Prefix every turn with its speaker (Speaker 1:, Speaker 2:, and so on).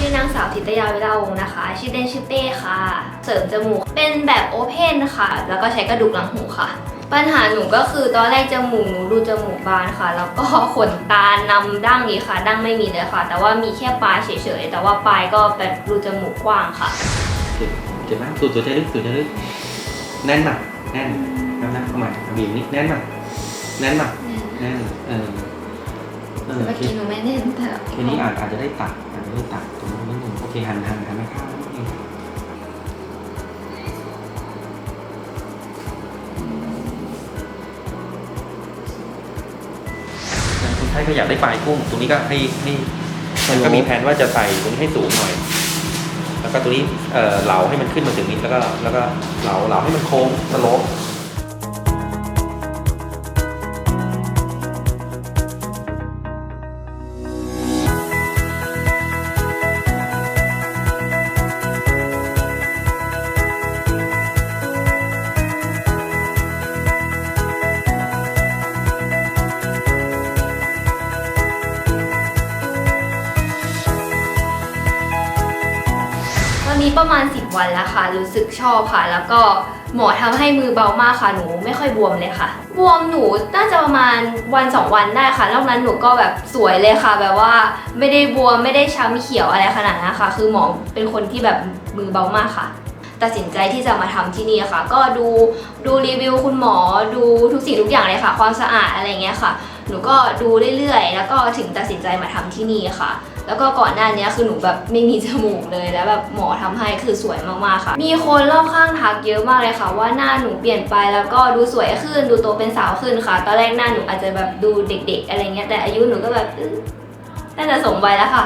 Speaker 1: ทิตยาวิลาวงศ์นะคะ ชื่อเล่นชื่อเป้ค่ะ เสริมจมูก เป็นแบบโอเพนค่ะ แล้วก็ใช้กระดูกหลังหูค่ะ ปัญหาหนูก็คือตอนแรกจมูกหนูรูจมูกบานค่ะ แล้วก็ขนตานำดั้งนี้ค่ะ ดั้งไม่มีเลยค่ะ แต่ว่ามีแค่ปลายเฉยๆ แต่ว่าปลายก็แบบรูจมูกกว้างค่ะ
Speaker 2: เจ็บเจ็บไหมสูดสูดใจลึกสูดใจลึกแน่นมากแน่นแล้วนะเข้ามาบีบนิดแน่นมากแน่นมากแน่นเออ เออ
Speaker 1: เมื่อ
Speaker 2: เค
Speaker 1: กี้หนูไม่เล่นแต่
Speaker 2: เคนี้อาจอาจจะได้ตัดอาจจะได้ตัดตรงนี้นิดนึงโอเคหันหันหันไปข้างนิดนึงคนไข้ก็อยากได้ปลายกุ้งตรงนี้ก็ให้ให้ก็มีแผนว่าจะใส่ตรงนี้ให้สูงหน่อย แล้วก็ตรงนี้เอ่อเหลาให้มันขึ้นมาถึงนี้แล้วก็แล้วก็เหลาเหลาให้มันโค้งสโลป
Speaker 1: อนนี้ประมาณ 10 วันแล้วค่ะ รู้สึกชอบค่ะ แล้วก็หมอทำให้มือเบามากค่ะ หนูไม่ค่อยบวมเลยค่ะ บวมหนูน่าจะประมาณวัน 2 วันได้ค่ะนอกนั้นหนูก็แบบสวยเลยค่ะ แบบว่าไม่ได้บวมไม่ได้ช้ำเขียวอะไรขนาดนั้นค่ะ คือหมอเป็นคนที่แบบมือเบามากค่ะ ตัดสินใจที่จะมาทำที่นี่ค่ะ ก็ดูดูรีวิวคุณหมอดูทุกสิ่งทุกอย่างเลยค่ะ ความสะอาดอะไรเงี้ยค่ะ หนูก็ดูเรื่อยๆ แล้วก็ถึงตัดสินใจมาทำที่นี่ค่ะ แล้วก็ก่อนหน้านี้คือหนูแบบไม่มีจมูกเลยแล้วแบบหมอทำให้คือสวยมากๆค่ะ มีคนรอบข้างทักเยอะมากเลยค่ะ ว่าหน้าหนูเปลี่ยนไปแล้วก็ดูสวยขึ้นดูโตเป็นสาวขึ้นค่ะ ตอนแรกหน้าหนูอาจจะแบบดูเด็ก ๆ อะไรเงี้ยแต่อายุหนูก็แบบน่าจะสมวัยแล้วค่ะ